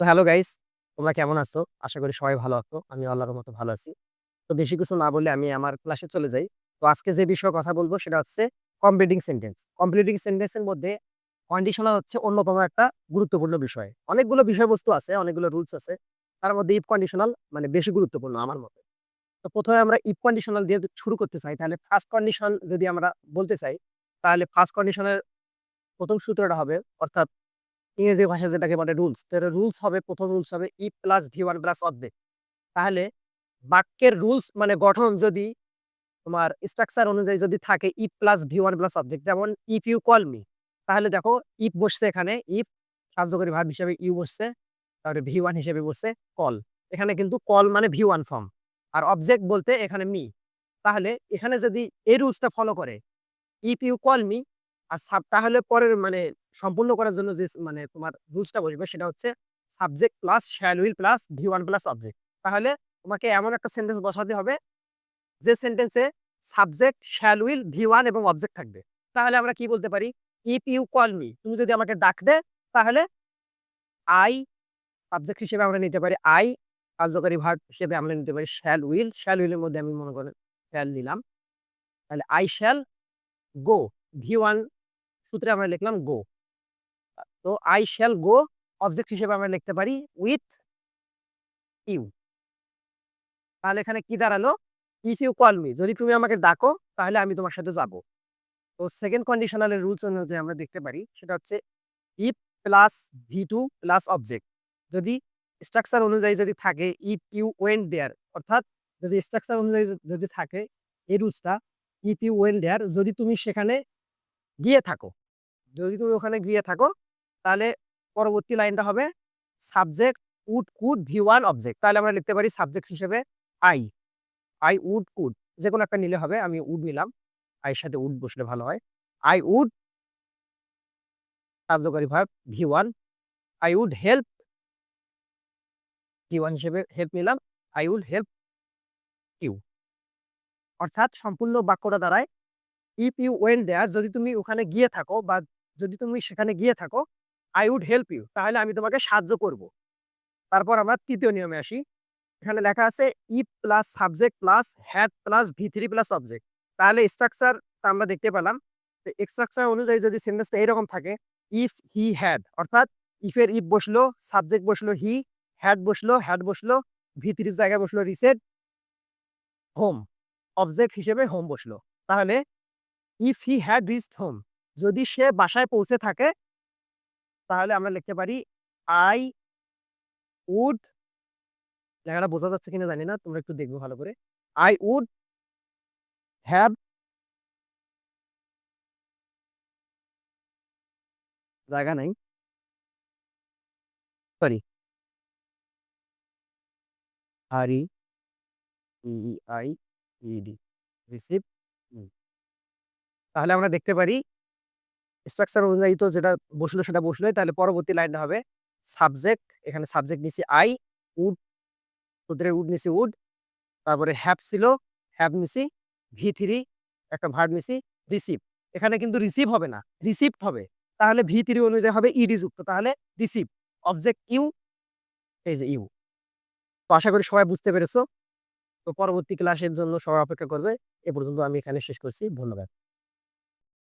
তো hello guys, তোমরা কেমন আছো? আশা করি সবাই ভালো আছো। আমি আল্লাহর মতো ভালো আছি। তো বেশি কিছু না বলে আমি আমার ক্লাসে চলে যাই। তো আজকে যে বিষয়ে কথা বলব সেটা হচ্ছে কমপ্লিটিং সেন্টেন্স কমপ্লিটিং সেন্টেন্সের মধ্যে কন্ডিশনাল হচ্ছে অন্যতম একটা গুরুত্বপূর্ণ বিষয়। অনেকগুলো বিষয়বস্তু আছে, অনেকগুলো রুলস আছে। তার মধ্যে ইফ কন্ডিশনাল মানে বেশি গুরুত্বপূর্ণ আমার মতে। তো প্রথমে আমরা ইফ কন্ডিশনাল দিয়ে শুরু করতে চাই, তাহলে ফার্স্ট কন্ডিশন যদি আমরা বলতে চাই, তাহলে ফার্স্ট কন্ডিশনের প্রথম সূত্রটা হবে, অর্থাৎ ইংরেজি ভাষায় যেটাকে বলে রুলস তাহলে রুলস হবে, প্রথম রুলস হবে E plus V one plus অর্ধেক। তাহলে বাক্যের রুলস মানে গঠন যদি তোমার স্ট্রাকচার অনুযায়ী যদি থাকে E plus V one plus object যেমন ইফ ইউ কল মি তাহলে দেখো ইফ বসছে এখানে ইফ কার্যকরী ভাব হিসেবে ইউ বসছে তারপরে ভি ওয়ান হিসেবে বসছে কল এখানে কিন্তু কল মানে ভি ওয়ান ফর্ম আর অবজেক্ট বলতে এখানে মি তাহলে এখানে যদি এই রুলসটা ফলো করে ইফ ইউ কল মি আর সাব, তাহলে পরের মানে সম্পূর্ণ করার জন্য যে মানে তোমার রুলসটা বসবে সেটা হচ্ছে subject plus shall will plus V one plus object. তাহলে তোমাকে এমন একটা সেন্টেন্স বসাতে হবে, যে সেন্টেন্সে subject, shall will, V one এবং অবজেক্ট থাকবে। তাহলে আমরা কি বলতে পারি? ইফ ইউ কল মি, তুমি যদি আমাকে ডাক দে, তাহলে আই সাবজেক্ট হিসেবে আমরা নিতে পারি, আই কার্যকারী ভার্ব হিসেবে আমরা নিতে পারি শ্যাল উইল। শ্যাল উইলের মধ্যে আমি মনে করেন, শ্যাল নিলাম তাহলে I shall go, V one সূত্রে আমরা লিখলাম গো তো আই শ্যাল গো অবজেক্ট হিসেবে আমরা লিখতে পারি উইথ ইউ তাহলে এখানে কি দাঁড়াল? ইফ ইউ কল মি যদি তুমি আমাকে ডাকো, তাহলে আমি তোমার সাথে যাব। তো সেকেন্ড কন্ডিশনালের রুলস অনুযায়ী আমরা দেখতে পারি, সেটা হচ্ছে if plus V two plus object যদি স্ট্রাকচার অনুযায়ী যদি থাকে ইফ ইউ ওয়েন দেয়ার অর্থাৎ যদি স্ট্রাকচার অনুযায়ী যদি থাকে, এই রুলসটা ইফ ইউ ওয়েন দেয়ার যদি তুমি সেখানে গিয়ে থাকো। যদি তুমি ওখানে গিয়ে থাকো, তাহলে পরবর্তী লাইনটা হবে subject would could V one object তাহলে আমরা লিখতে পারি সাবজেক্ট হিসেবে আই আই উড কুড যে কোনো একটা নিলে হবে, আমি উড নিলাম। আইয়ের সাথে উড বসলে ভালো হয়। আই উড কার্যকারী ভাব V one I would help V one হিসেবে হেল্প নিলাম। আই উড হেল্প ইউ অর্থাৎ সম্পূর্ণ বাক্যটা দাঁড়ায় ইফ ইউ ওয়েন দেয়ার যদি তুমি ওখানে গিয়ে থাকো বা যদি তুমি সেখানে গিয়ে থাকো আই উড হেল্প ইউ তাহলে আমি তোমাকে সাহায্য করব। তারপর আমরা তৃতীয় নিয়মে আসি। এখানে লেখা আছে if plus subject plus had plus V three plus object তাহলে স্ট্রাকচার আমরা দেখতে পেলাম। স্ট্রাকচার অনুযায়ী যদি সেন্টেন্সটা এরকম থাকে ইফ হি হ্যাড অর্থাৎ ইফের ইফ বসল সাবজেক্ট বসল হি হ্যাড বসল হ্যাড বসল ভি থ্রির জায়গায় বসল রিসেট হোম অবজেক্ট হিসেবে হোম বসল। তাহলে if he had reached home যদি সে বাসায় পৌঁছে থাকে, তাহলে আমরা লিখতে পারি আই উড জায়গাটা বোঝা যাচ্ছে কিনা জানি না, তোমরা একটু দেখবে ভালো করে। আই উড হ্যাভ জায়গা নাই। সরি আর ই আই ইডি রিসিভ তাহলে আমরা দেখতে পারি স্ট্রাকচার অনুযায়ী তো যেটা বসল সেটা বসলোই, তাহলে পরবর্তী লাইনটা হবে সাবজেক্ট এখানে সাবজেক্ট নিছি আই উড সূত্রে উড নিছি উড তারপরে হ্যাপ ছিল হ্যাভ নিছি ভি থ্রি একটা ভার্ব নিছি রিসিভ এখানে কিন্তু রিসিভ হবে না রিসিভড হবে, তাহলে ভি থ্রি অনুযায়ী হবে ইডি যুক্ত, তাহলে রিসিভ অবজেক্ট ইউ এই যে ইউ তো আশা করি সবাই বুঝতে পেরেছ, তো পরবর্তী ক্লাসের জন্য সবাই অপেক্ষা করবে, এ পর্যন্ত আমি এখানে শেষ করছি, ধন্যবাদ।